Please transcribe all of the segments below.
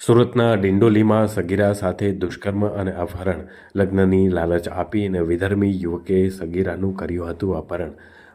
સુરતના ડિંડોલીમાં સગીરા સાથે દુષ્કર્મ અને અપહરણ લગ્નની લાલચ આપી અને વિધર્મી યુવકે સગીરાનું કર્યું હતું અપહરણ.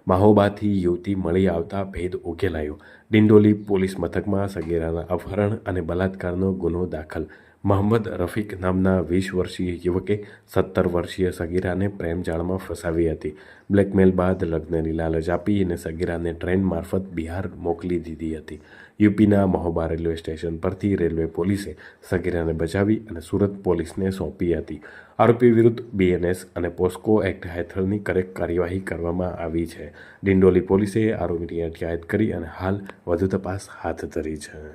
માહોબાથી યુવતી મળી આવતા ભેદ ઉકેલાયો. ડિંડોલી પોલીસ મથકમાં સગીરાના અપહરણ અને બલાત્કારનો ગુનો દાખલ મોહમ્મદ રફીક નામના વીસ વર્ષીય યુવકે સત્તર વર્ષીય સગીરાને પ્રેમજાળમાં ફસાવી હતી. બ્લેકમેલ બાદ લગ્નની લાલચ આપી અને સગીરાને ટ્રેન મારફત બિહાર મોકલી દીધી હતી. યુપીના મહોબા રેલવે સ્ટેશન પરથી રેલવે પોલીસે સગીરાને બચાવી અને સુરત પોલીસને સોંપી હતી. આરોપી વિરુદ્ધ બીએનએસ અને પોસ્કો એક્ટ હેઠળની કરેક્ટ કાર્યવાહી કરવામાં આવી છે. ડિંડોલી પોલીસે આરોપીની અટકાયત કરી અને હાલ વધુ તપાસ હાથ ધરી છે.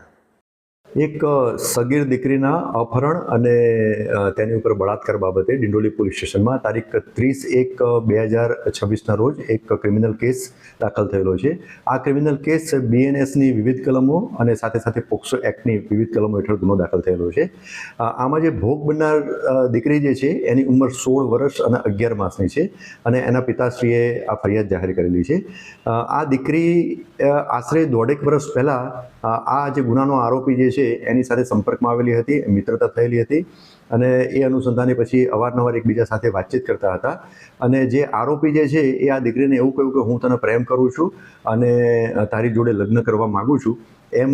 એક સગીર દીકરીના અપહરણ અને તેની ઉપર બળાત્કાર બાબતે ડિંડોલી પોલીસ સ્ટેશનમાં તારીખ ત્રીસ એક બે હજાર છવ્વીસના રોજ એક ક્રિમિનલ કેસ દાખલ થયેલો છે. આ ક્રિમિનલ કેસ બીએનએસની વિવિધ કલમો અને સાથે સાથે પોક્સો એક્ટની વિવિધ કલમો હેઠળ ગુનો દાખલ થયેલો છે. આમાં જે ભોગ બનનાર દીકરી જે છે, એની ઉંમર સોળ વર્ષ અને અગિયાર માસની છે અને એના પિતાશ્રીએ આ ફરિયાદ જાહેર કરેલી છે. આ દીકરી આશરે દોઢેક વર્ષ પહેલાં આ જે ગુનાનો આરોપી જે છે એની સાથે સંપર્કમાં આવેલી હતી, મિત્રતા થયેલી હતી અને એ અનુસંધાને પછી અવારનવાર એકબીજા સાથે વાતચીત કરતા હતા. અને જે આરોપી જે છે, એ આ દીકરીને એવું કહ્યું કે હું તને પ્રેમ કરું છું અને તારી જોડે લગ્ન કરવા માગું છું. એમ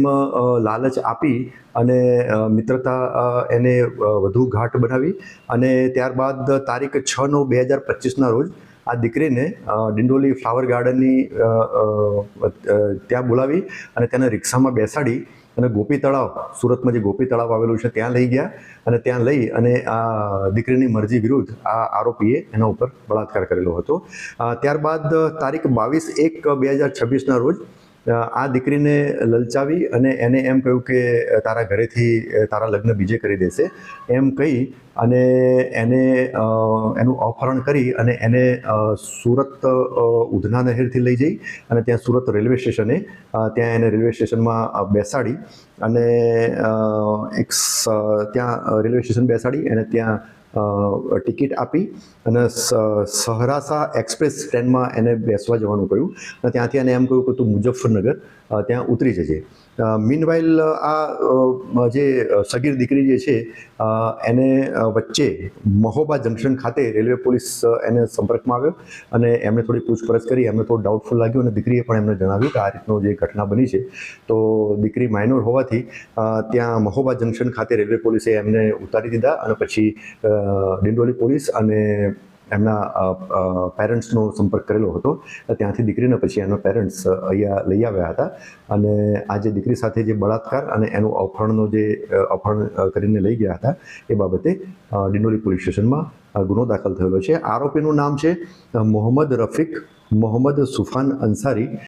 લાલચ આપી અને મિત્રતા એને વધુ ઘાટ બનાવી અને ત્યારબાદ તારીખ છ નવ બે હજાર પચીસના રોજ આ દીકરીને ડિંડોલી ફ્લાવર ગાર્ડનની ત્યાં બોલાવી અને તેને રિક્ષામાં બેસાડી અને ગોપી તળાવ, સુરતમાં જે ગોપી તળાવ આવેલું છે, ત્યાં લઈ ગયા અને ત્યાં લઈ અને આ દીકરીની મરજી વિરુદ્ધ આ આરોપીએ એના ઉપર બળાત્કાર કરેલો હતો. ત્યારબાદ તારીખ બાવીસ એક બે હજાર છવ્વીસના રોજ આ દીકરીને લલચાવી અને એને એમ કહ્યું કે તારા ઘરેથી તારા લગ્ન બીજે કરી દેશે. એમ કહી અને એને એનું અપહરણ કરી અને એને સુરત ઉધના નહેરથી લઈ જઈ અને ત્યાં સુરત રેલવે સ્ટેશને ત્યાં એને રેલવે સ્ટેશનમાં બેસાડી અને એક ત્યાં રેલવે સ્ટેશન બેસાડી અને ત્યાં ટિકિટ આપી અને સહરાસા એક્સપ્રેસ ટ્રેનમાં એને બેસવા જવાનું કહ્યું. અને ત્યાંથી એને એમ કહ્યું કે તું મુઝફ્ફરનગર ત્યાં ઉતરી જજે. મીનવાઇલ આ જે સગીર દીકરી જે છે એને વચ્ચે મહોબા જંકશન ખાતે રેલવે પોલીસ એને સંપર્કમાં આવ્યો અને એમણે થોડી પૂછપરછ કરી, એમને થોડું ડાઉટફુલ લાગ્યું અને દીકરીએ પણ એમને જણાવ્યું કે આ રીતનો જે ઘટના બની છે. તો દીકરી માઇનોર હોવાથી ત્યાં મહોબા જંકશન ખાતે રેલવે પોલીસે એમને ઉતારી દીધા અને પછી ડિંડોલી પોલીસ અને એમના પેરેન્ટ્સનો સંપર્ક કરેલો હતો. ત્યાંથી દીકરીને પછી એના પેરેન્ટ્સ અહીંયા લઈ આવ્યા હતા. અને આ જે દીકરી સાથે જે બળાત્કાર અને એનું અપહરણનો જે અ, અપહરણ કરીને લઈ ગયા હતા એ બાબતે ડિંડોલી પોલીસ સ્ટેશનમાં ગુનો દાખલ થયેલો છે. આરોપીનું નામ છે મોહમ્મદ રફીક મોહમ્મદ સુફાન અંસારી.